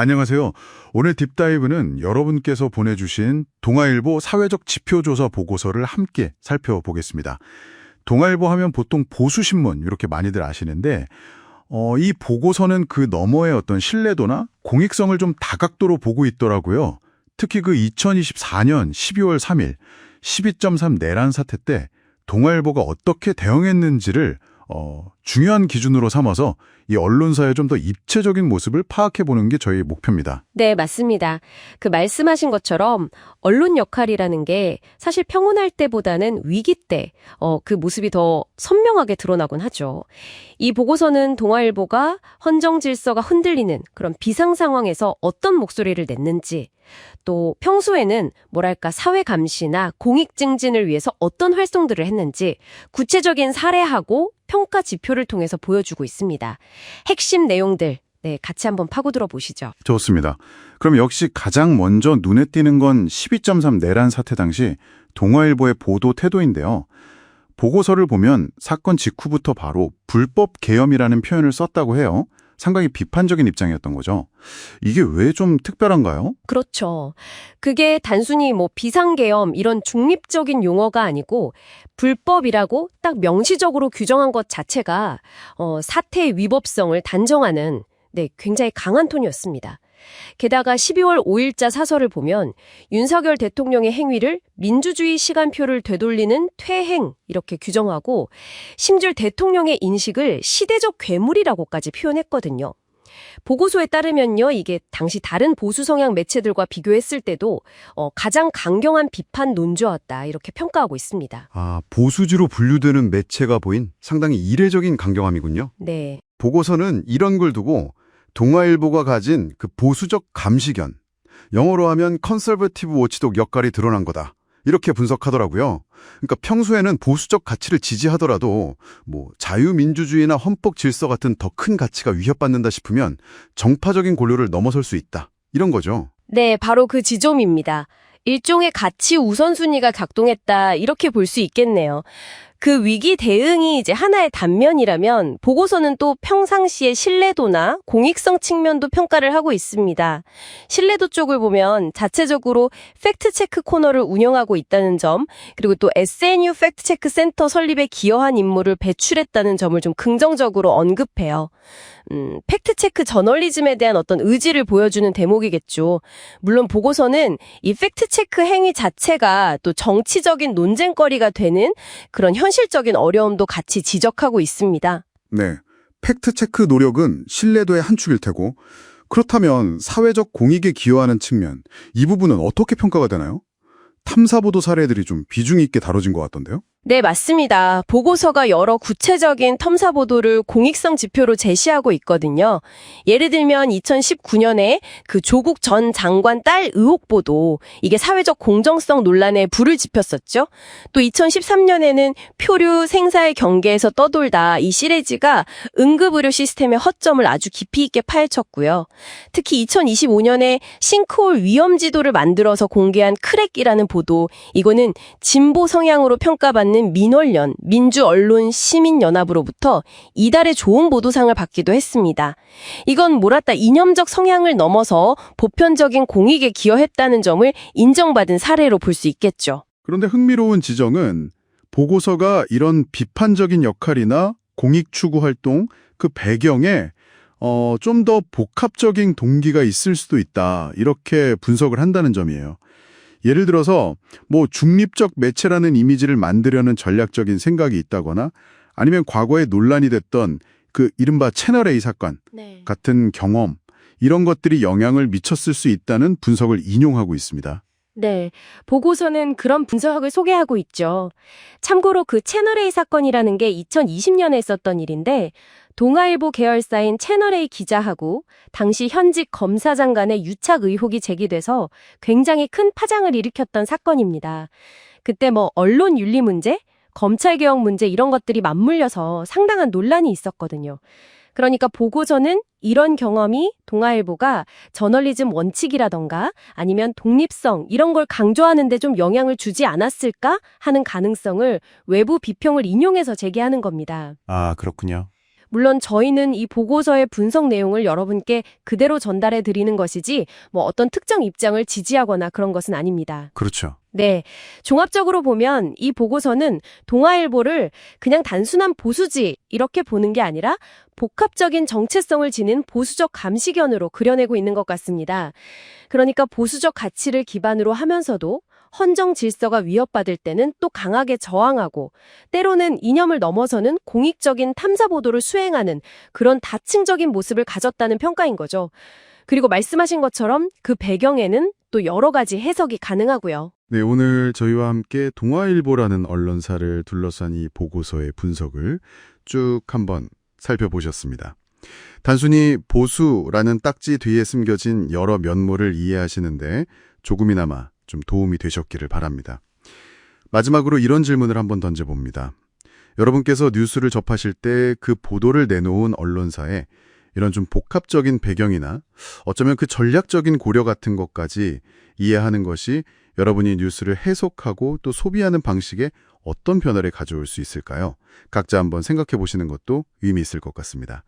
안녕하세요. 오늘 딥다이브는 여러분께서 보내주신 동아일보 사회적 지표조사 보고서를 함께 살펴보겠습니다. 동아일보 하면 보통 보수신문 이렇게 많이들 아시는데 어, 이 보고서는 그 너머의 어떤 신뢰도나 공익성을 좀 다각도로 보고 있더라고요. 특히 그 2024년 12월 3일 12.3 내란 사태 때 동아일보가 어떻게 대응했는지를 어, 중요한 기준으로 삼아서 이 언론사의 좀 더 입체적인 모습을 파악해 보는 게 저희 목표입니다. 네, 맞습니다. 그 말씀하신 것처럼 언론 역할이라는 게 사실 평온할 때보다는 위기 때, 어, 그 모습이 더 선명하게 드러나곤 하죠. 이 보고서는 동아일보가 헌정 질서가 흔들리는 그런 비상 상황에서 어떤 목소리를 냈는지, 또 평소에는 뭐랄까 사회 감시나 공익 증진을 위해서 어떤 활동들을 했는지 구체적인 사례하고 평가 지표를 통해서 보여주고 있습니다. 핵심 내용들 네, 같이 한번 파고들어 보시죠. 좋습니다. 그럼 역시 가장 먼저 눈에 띄는 건 12.3 내란 사태 당시 동아일보의 보도 태도인데요. 보고서를 보면 사건 직후부터 바로 불법 계엄이라는 표현을 썼다고 해요. 상당히 비판적인 입장이었던 거죠. 이게 왜 좀 특별한가요? 그렇죠. 그게 단순히 뭐 비상계엄 이런 중립적인 용어가 아니고 불법이라고 딱 명시적으로 규정한 것 자체가 어, 사태의 위법성을 단정하는 네, 굉장히 강한 톤이었습니다. 게다가 12월 5일자 사설을 보면 윤석열 대통령의 행위를 민주주의 시간표를 되돌리는 퇴행 이렇게 규정하고 심지어 대통령의 인식을 시대적 괴물이라고까지 표현했거든요. 보고서에 따르면요, 이게 당시 다른 보수 성향 매체들과 비교했을 때도 어, 가장 강경한 비판 논조였다 이렇게 평가하고 있습니다. 아, 보수지로 분류되는 매체가 보인 상당히 이례적인 강경함이군요. 네, 보고서는 이런 걸 두고 동아일보가 가진 그 보수적 감시견, 영어로 하면 컨설버티브 워치독 역할이 드러난 거다. 이렇게 분석하더라고요. 그러니까 평소에는 보수적 가치를 지지하더라도 뭐 자유민주주의나 헌법 질서 같은 더 큰 가치가 위협받는다 싶으면 정파적인 고려를 넘어설 수 있다. 이런 거죠. 네, 바로 그 지점입니다. 일종의 가치 우선순위가 작동했다 이렇게 볼 수 있겠네요. 그 위기 대응이 이제 하나의 단면이라면 보고서는 또 평상시의 신뢰도나 공익성 측면도 평가를 하고 있습니다. 신뢰도 쪽을 보면 자체적으로 팩트체크 코너를 운영하고 있다는 점, 그리고 또 SNU 팩트체크 센터 설립에 기여한 인물을 배출했다는 점을 좀 긍정적으로 언급해요. 음, 팩트체크 저널리즘에 대한 어떤 의지를 보여주는 대목이겠죠. 물론 보고서는 이 팩트체크 행위 자체가 또 정치적인 논쟁거리가 되는 그런 현 실적인 어려움도 같이 지적하고 있습니다. 네. 팩트체크 노력은 신뢰도의 한 축일 테고, 그렇다면 사회적 공익에 기여하는 측면, 이 부분은 어떻게 평가가 되나요? 탐사보도 사례들이 좀 비중 있게 다뤄진 것 같던데요? 네, 맞습니다. 보고서가 여러 구체적인 탐사 보도를 공익성 지표로 제시하고 있거든요. 예를 들면 2019년에 그 조국 전 장관 딸 의혹 보도, 이게 사회적 공정성 논란에 불을 지폈었죠. 또 2013년에는 표류 생사의 경계에서 떠돌다 이 시리즈가 응급의료 시스템의 허점을 아주 깊이 있게 파헤쳤고요. 특히 2025년에 싱크홀 위험 지도를 만들어서 공개한 크랙이라는 보도, 이거는 진보 성향으로 평가받는 민원련 민주언론시민연합으로부터 이달의 좋은 보도상을 받기도 했습니다. 이건 뭐랄까 이념적 성향을 넘어서 보편적인 공익에 기여했다는 점을 인정받은 사례로 볼 수 있겠죠. 그런데 흥미로운 지적은 보고서가 이런 비판적인 역할이나 공익 추구 활동 그 배경에 어, 좀 더 복합적인 동기가 있을 수도 있다. 이렇게 분석을 한다는 점이에요. 예를 들어서 뭐 중립적 매체라는 이미지를 만들려는 전략적인 생각이 있다거나 아니면 과거에 논란이 됐던 그 이른바 채널 A 사건 네. 같은 경험 이런 것들이 영향을 미쳤을 수 있다는 분석을 인용하고 있습니다. 네, 보고서는 그런 분석을 소개하고 있죠. 참고로 그 채널A 사건이라는 게 2020년에 있었던 일인데 동아일보 계열사인 채널A 기자하고 당시 현직 검사장 간의 유착 의혹이 제기돼서 굉장히 큰 파장을 일으켰던 사건입니다. 그때 뭐 언론 윤리 문제, 검찰 개혁 문제 이런 것들이 맞물려서 상당한 논란이 있었거든요. 그러니까 보고서는 이런 경험이 동아일보가 저널리즘 원칙이라던가 아니면 독립성 이런 걸 강조하는데 좀 영향을 주지 않았을까 하는 가능성을 외부 비평을 인용해서 제기하는 겁니다. 아, 그렇군요. 물론 저희는 이 보고서의 분석 내용을 여러분께 그대로 전달해 드리는 것이지 뭐 어떤 특정 입장을 지지하거나 그런 것은 아닙니다. 그렇죠. 네. 종합적으로 보면 이 보고서는 동아일보를 그냥 단순한 보수지 이렇게 보는 게 아니라 복합적인 정체성을 지닌 보수적 감시견으로 그려내고 있는 것 같습니다. 그러니까 보수적 가치를 기반으로 하면서도 헌정 질서가 위협받을 때는 또 강하게 저항하고 때로는 이념을 넘어서는 공익적인 탐사 보도를 수행하는 그런 다층적인 모습을 가졌다는 평가인 거죠. 그리고 말씀하신 것처럼 그 배경에는 또 여러 가지 해석이 가능하고요. 네, 오늘 저희와 함께 동아일보라는 언론사를 둘러싼 이 보고서의 분석을 쭉 한번 살펴보셨습니다. 단순히 보수라는 딱지 뒤에 숨겨진 여러 면모를 이해하시는데 조금이나마 좀 도움이 되셨기를 바랍니다. 마지막으로 이런 질문을 한번 던져봅니다. 여러분께서 뉴스를 접하실 때 그 보도를 내놓은 언론사에 이런 좀 복합적인 배경이나 어쩌면 그 전략적인 고려 같은 것까지 이해하는 것이 여러분이 뉴스를 해석하고 또 소비하는 방식에 어떤 변화를 가져올 수 있을까요? 각자 한번 생각해 보시는 것도 의미 있을 것 같습니다.